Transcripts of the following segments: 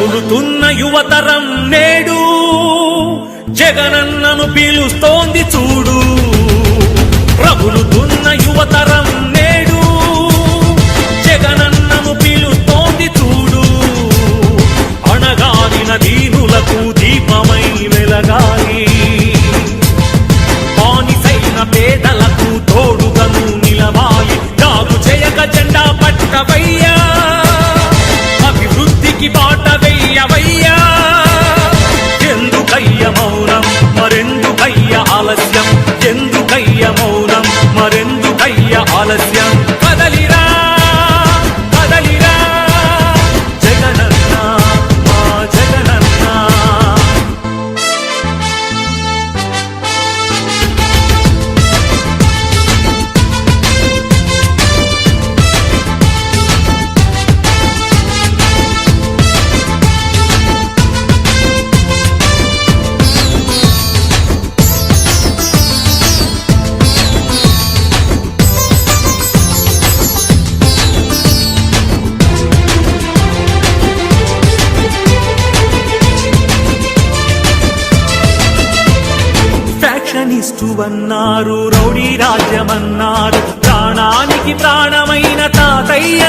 పగులుతున్న యువతరం నేడు జగనన్నను పీలుస్తోంది చూడు. ప్రబులుతున్న యువతరం నేడు జగనన్నను పీలుస్తోంది చూడు. అణగాలిన దీనులకు దీపమై వెలగాలి.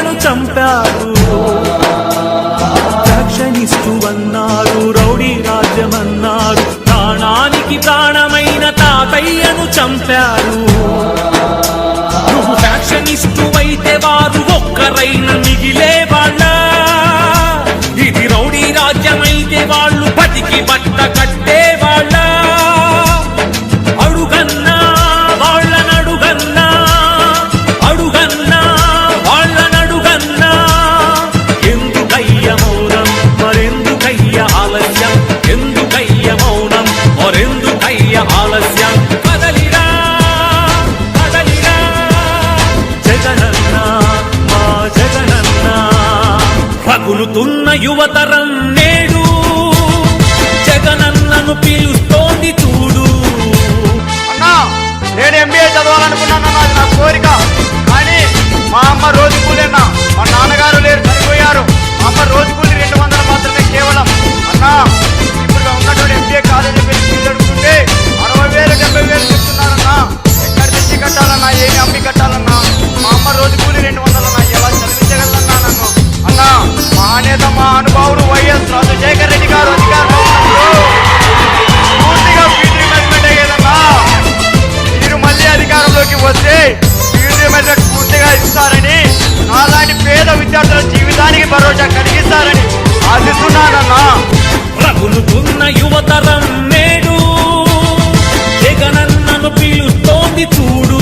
నన్ను చంపారు. ఫ్యాక్షనిస్టు అన్నారు రౌడీ రాజ్యమన్నారు ప్రాణానికి ప్రాణమైన తాతయ్యను చంపారు. పగులుతున్న యువతరం నేడు జగనన్నను పిలుస్తోంది చూడు. అన్నా నేను ఎంబీఏ చదవాలనుకున్నాను అది నా కోరిక. కానీ మా అమ్మ రోజు కూలీనా మా నాన్నగారు లేరు చనిపోయారు. మా అమ్మ రోజు కూలి రెండు వందలు మాత్రమే కేవలం. అన్నా పూర్తిగా ఇస్తారని నాలాంటి పేద విద్యార్థుల జీవితానికి భరోసా కలిగిస్తారని ఆశిస్తున్నానన్నా. రగులుతున్న యువతరం నేడు జగనన్నను పిలుస్తోంది చూడు.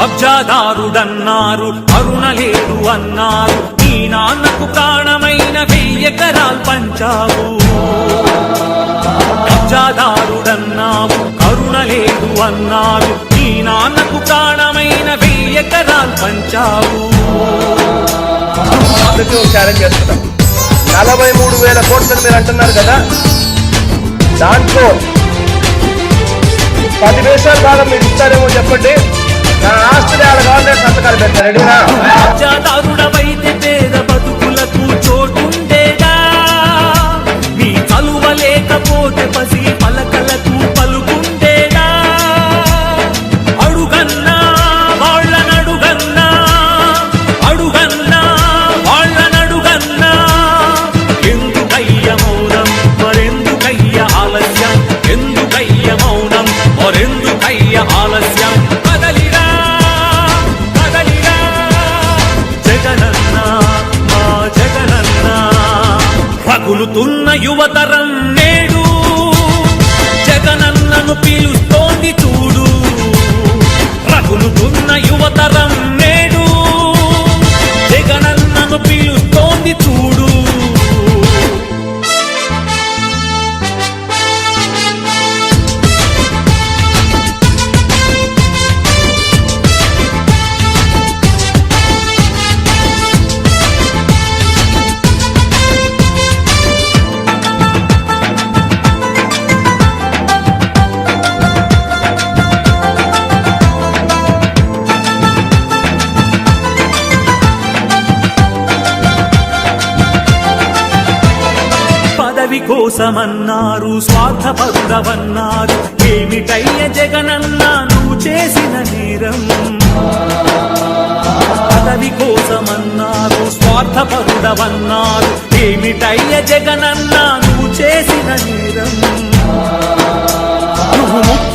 కబ్జాదారుడన్నారు అరుణ లేడు అన్నారు. నీ నాన్నకు ప్రాణమైన వెయ్యెకరాలు పంచావు. కబ్జాదారుడన్నావు కరుణ అన్నారు. నీ నాన్నకు ప్రాణమైన వెయ్యెకరాలు పంచావు. ఛాలెంజ్ చేస్తున్నాం? నలభై మూడు వేల కోట్లని మీరు అంటున్నారు కదా? దాంట్లో పది వేషాల భాగం మీరు ఇస్తారేమో చెప్పండి. నా ఆస్తిని ఆడ కావాలంటే సంతకాలు పెట్టారు తొలుతున్న యువతరం కోసమన్నారు స్వార్థపరుడవన్నారు. ఏమిటయ్య జగనన్న నువ్వు చేసిన నేరం? పదవి కోసమన్నారు స్వార్థపరుడవన్నారు. ఏమిటయ్య జగనన్న నువ్వు చేసిన నేరం? నువ్వు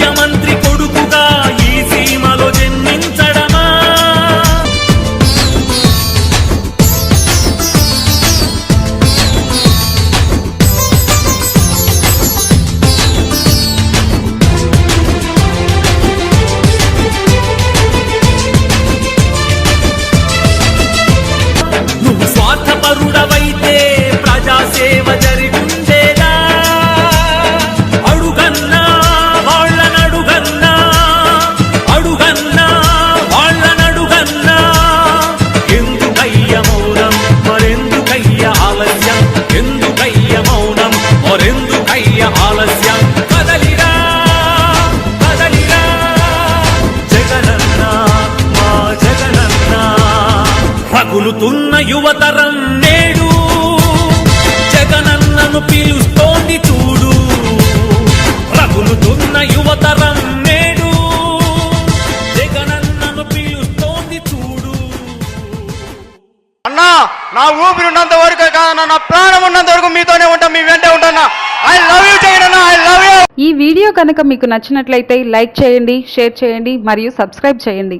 రగులుతున్న యువతరం నేడు జగనన్నను పిలుస్తోంది చూడు. రగులుతున్న యువతరం నేడు జగనన్నను పిలుస్తోంది చూడు. అన్నా నా ఊపిరి ఉన్నంత వరకు కాదన్నా నా ప్రాణం ఉన్నంత వరకు మీతోనే ఉంటా మీ వెంటే ఉంటానా? I love you Jagan I love you ఈ వీడియో కనుక మీకు నచ్చినట్లయితే లైక్ చేయండి షేర్ చేయండి మరియు సబ్స్క్రైబ్ చేయండి.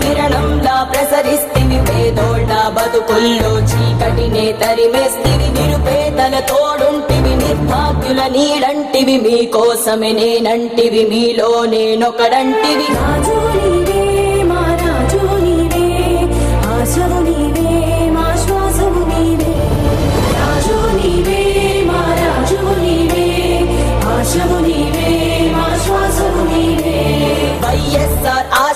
కిరణంలా ప్రసరిస్తివి పేదోళ్ళ బతుకుల్లో చీకటినే తరిమేస్తివి నిరుపేదల తోడుంటివి నిర్భాగ్యుల నీడంటివి మీకోసమే నేనంటివి మీలో నేనొకడంటివి. రాజు